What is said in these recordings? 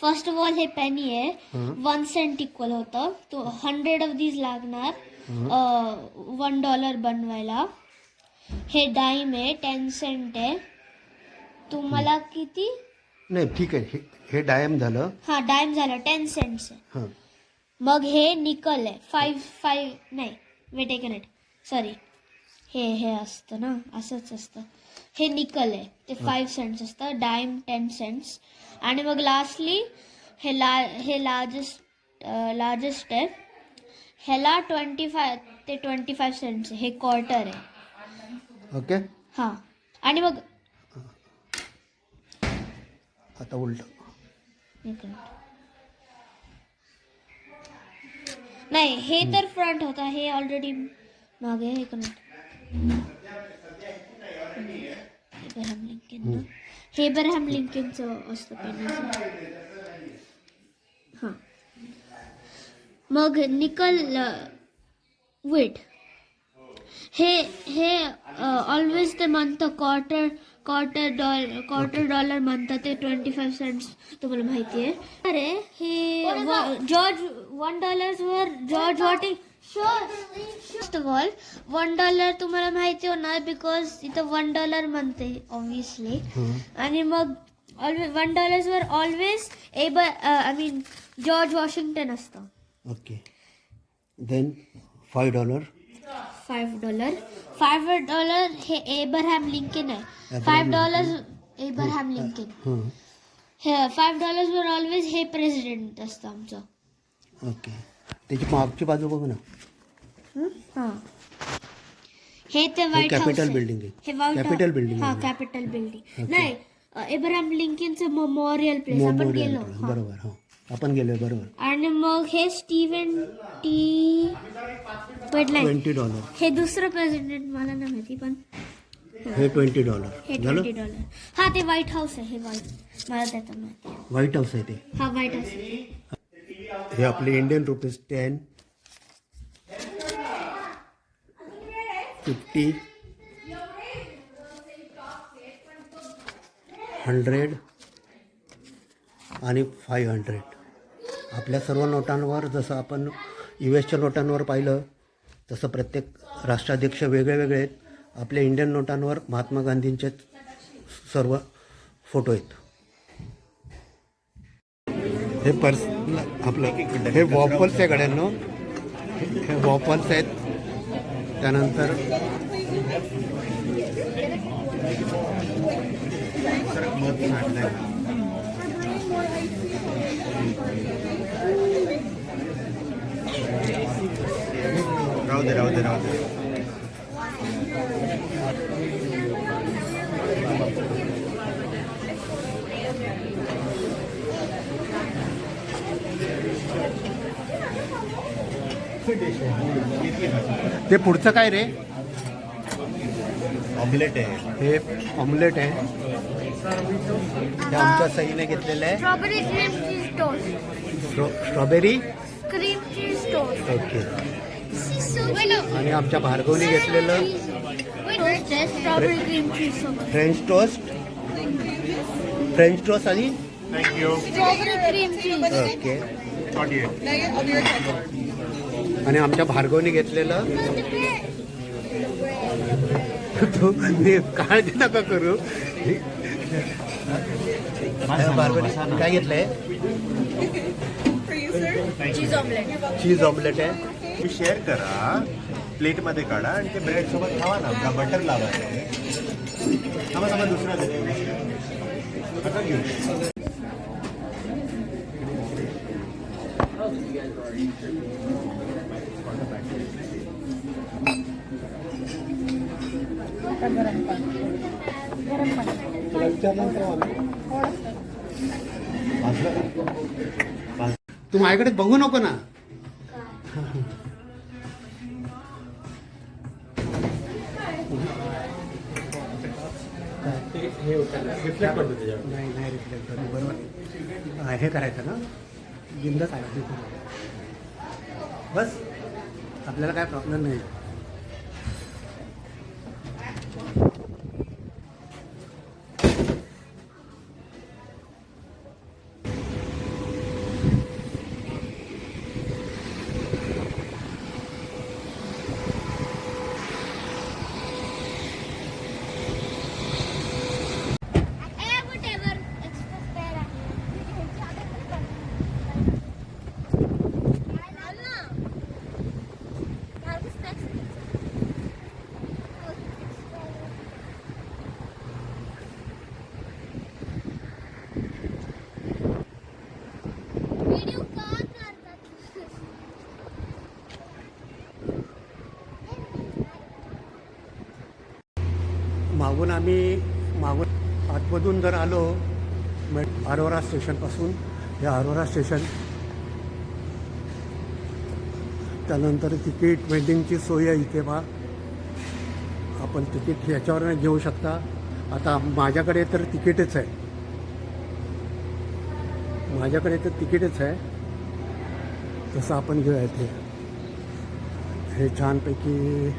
First of all हे penny आहे. One cent equal होतं. तो हंड्रेड ऑफ दीज लागणार. वन डॉलर बनवायला. हे डाईम आहे टेन सेंट आहे. तुम्हाला किती? नाही ठीक आहे. हे- हे डायम झालं. हा डाईम झालं. टेन सेंट्स आहे. हां. मग हे निकल आहे. फाईव्ह फाईव्ह नाही. वेट एक मिनिट सॉरी हे हे असतं ना. असंच असतं. हे निकल आहे. ते फाईव्ह सेंट्स असतं डाईम टेन सेंट्स आणि मग लास्टली हे ला हे लार्जेस्ट लार्जेस्ट आहे. ह्याला ट्वेंटी फाय ते ट्वेंटी फाय सेंट्स हे क्वार्टर आहे. ओके? हां. आणि मग आता उलट. नाही हे तर फ्रंट होता. हे ऑलरेडी मागे. एक मिनिट. एब्राहम लिंकन ना हे एब्राहम लिंकनचं असतं पेनाचं हां. मग निकल वेट हे हे ऑलवेज ते म्हणतं quarter quarter dollar quarter dollar म्हणतात ते ट्वेंटी फाईव्ह सेंट्स तुम्हाला माहिती आहे. अरे हे जॉर्ज वन डॉलर्सवर George वॉटिंग first of all one dollar तुम्हाला माहिती होणार बिकॉज इथं वन डॉलर म्हणते ऑब्विसली. आणि मग ऑलवेज वन डॉलर्सवर ऑलवेज एबर आय मीन जॉर्ज वॉशिंग्टन असतं. Okay then five dollar five dollar five dollar हे एबरहॅम लिंकन आहे. फाईव्ह डॉलर एबरहॅम लिंकन हां हे फाईव्ह डॉलर्सवर ऑलवेज हे प्रेसिडेंट असतं आमचं. ओके त्याची मागची बाजू बघ ना. हां. हे ते व्हाईट हाऊस capital आहे. हे व्हाईट Capital building हा. कॅपिटल बिल्डिंग नाही एबरहॅम लिंकनचं मेमोरियल प्लेस आपण मेमोरियल गेलो. हां. बरोबर हां. आपण गेलोय बरोबर. आणि मग हे स्टीव्हन टी वेटलाईन ट्वेंटी डॉलर हे दुसरं प्रेसिडेंट मला नाही माहिती पण हे. ट्वेंटी डॉलर हे झालं? ट्वेंटी डॉलर हा ते व्हाईट हाऊस आहे. हे व्हाईट मला त्याचं माहिती आहे. व्हाईट हाऊस आहे ते. हा व्हाईट हाऊस आहे. हे आपले Indian rupees ten fifty hundred आणि फाईव्ह हंड्रेड आपल्या सर्व नोटांवर जसं आपण यू एसच्या नोटांवर पाहिलं तसं प्रत्येक राष्ट्राध्यक्ष वेगळे वेगळे आहेत. आपल्या इंडियन नोटांवर महात्मा गांधींचे सर्व फोटो आहेत. हे पर्स आपलं हे वॉफल्स आहे गड्यांनो. हे वॉफल्स आहेत. त्यानंतर राहू दे राहू दे राहू दे. ते पुढचं काय रे? ऑमलेट आहे. हे ऑमलेट आहे. हे आमच्या सईने घेतलेलं आहे. Strawberry cream cheese toast straw strawberry? Cream cheese toast okay. आणि आमच्या भार्गवने घेतलेलं? फ्रेंच टोस्ट फ्रेंच टोस्ट आणि? Thank you strawberry cream cheese okay आणि आमच्या भार्गवने घेतलेलं. तू काळजी नका करू. भार्गवने काय घेतलंय? चीज ऑमलेट. चीज ऑमलेट आहे. तुम्ही शेअर करा. प्लेटमध्ये काढा आणि ते ब्रेड सोबत खावा ना. का बटर लावा. थांबा थांबा दुसरा आता घेऊ. तू माझ्याकडे बघू नको ना. नाही नाही रिफ्लेक्ट करतो. बरोबर. हे करायचं ना. बिंदच आहे बस. आपल्याला काय प्रॉब्लेम नाही मागून आम्ही मागून आतमधून जर आलो मग अरोरा स्टेशनपासून हे अरोरा स्टेशन त्यानंतर तिकीट वेंडिंगची सोय आहे इथे बा. आपण तिकीट याच्यावर घेऊ शकता. आता माझ्याकडे तर तिकीटच आहे. माझ्याकडे तर तिकीटच आहे. तसं आपण घेऊया इथे. हे छानपैकी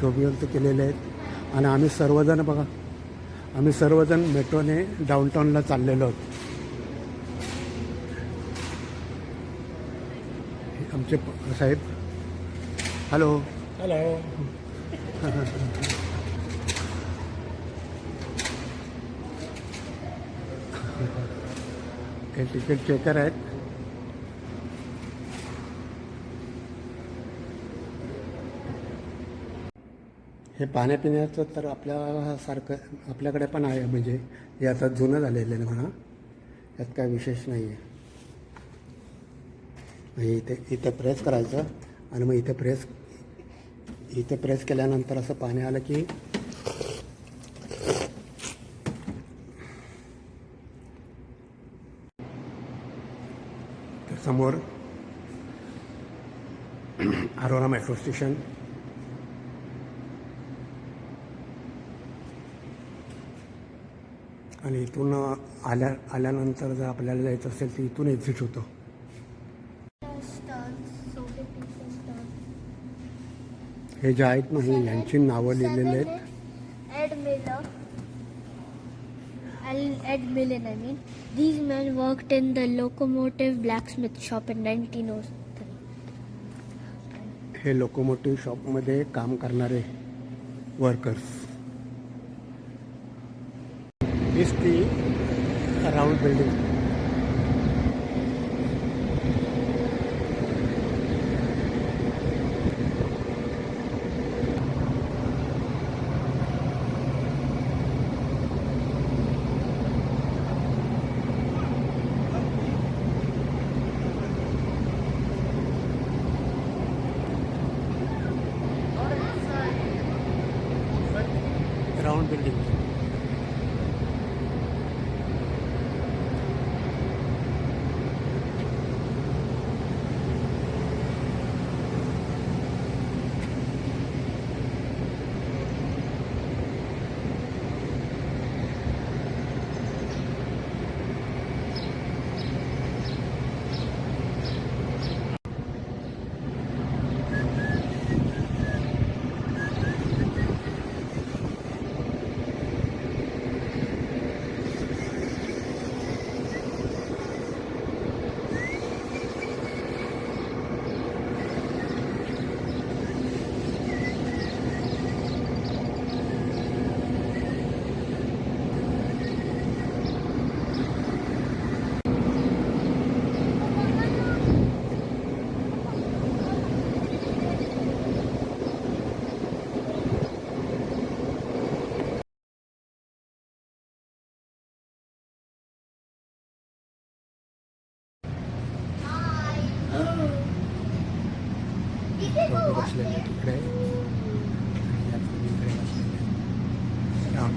शोभिवंत केलेले आहेत. आणि आम्ही सर्वजण बघा आम्ही सर्वजण मेट्रोने डाऊनटाऊनला चाललेलो आहोत. आमचे साहेब. हॅलो हॅलो हे तिकीट चेकर आहेत. हे पाण्यापिण्याचं तर आपल्यासारखं आपल्याकडे पण आहे म्हणजे हे आता जुनं झालेलं आहे म्हणा. यात काय विशेष नाही आहे इथे इथे प्रेस करायचं आणि मग इथे प्रेस इथे प्रेस केल्यानंतर असं पाणी आलं की समोर अरोरा मेट्रो स्टेशन आणि इथून आल्या आल्यानंतर जर आपल्याला जायचं असेल तर इथून एक्झिट होतो हे जे आहेत ना हे यांची नावं लिहिलेली आहेत Ed Millen, I mean. These men worked in the locomotive blacksmith shop in 1903. हे लोकोमोटिव्ह शॉपमध्ये काम करणारे वर्कर्स दिस ती राऊंड बिल्डिंग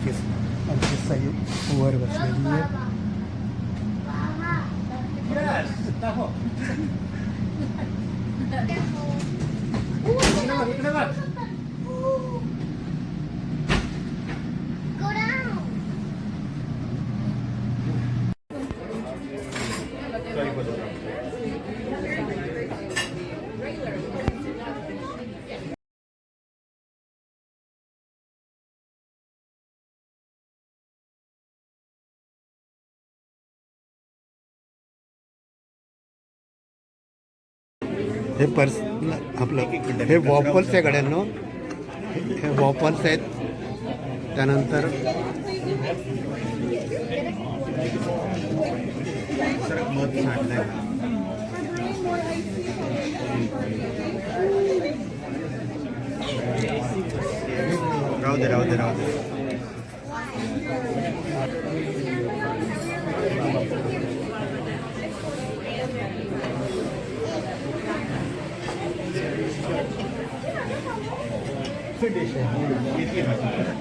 आहेत. आमची आमची सई वर बसलेली आहे हे पर्स आपलं हे वॉपल्स आहे गड्यांनो. हे वॉपल्स आहेत. त्यानंतर राहू दे राहू दे राहू दे.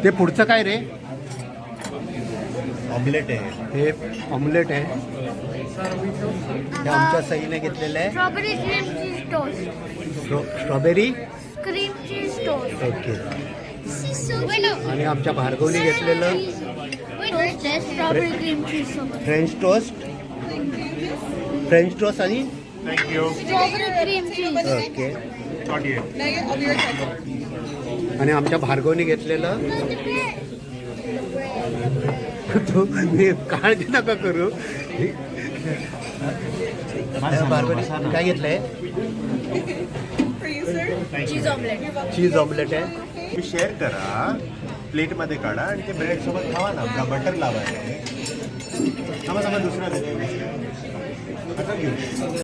ते पुढचं काय रे? ऑमलेट आहे. हे ऑमलेट आहे. हे आमच्या सईने घेतलेलं आहे. Strawberry cream cheese toast. Straw strawberry? Cream cheese toast. Okay. आणि आमच्या भार्गवनी घेतलेलं? Toast आहे स्ट्रॉबेरी क्रीम चीज सोबत. फ्रेंच टोस्ट फ्रेंच टोस्ट आणि? Thank you strawberry cream cheese okay आणि आमच्या भार्गवनी घेतलेलं. तू मी काळजी नका करू. भार्गवनी काय घेतलंय? चीज ऑमलेट. चीज ऑमलेट आहे. तुम्ही शेअर करा. प्लेटमध्ये काढा आणि ते ब्रेड सोबत खावा ना. बटर लावा थांबा थांबा दुसरा घेऊ.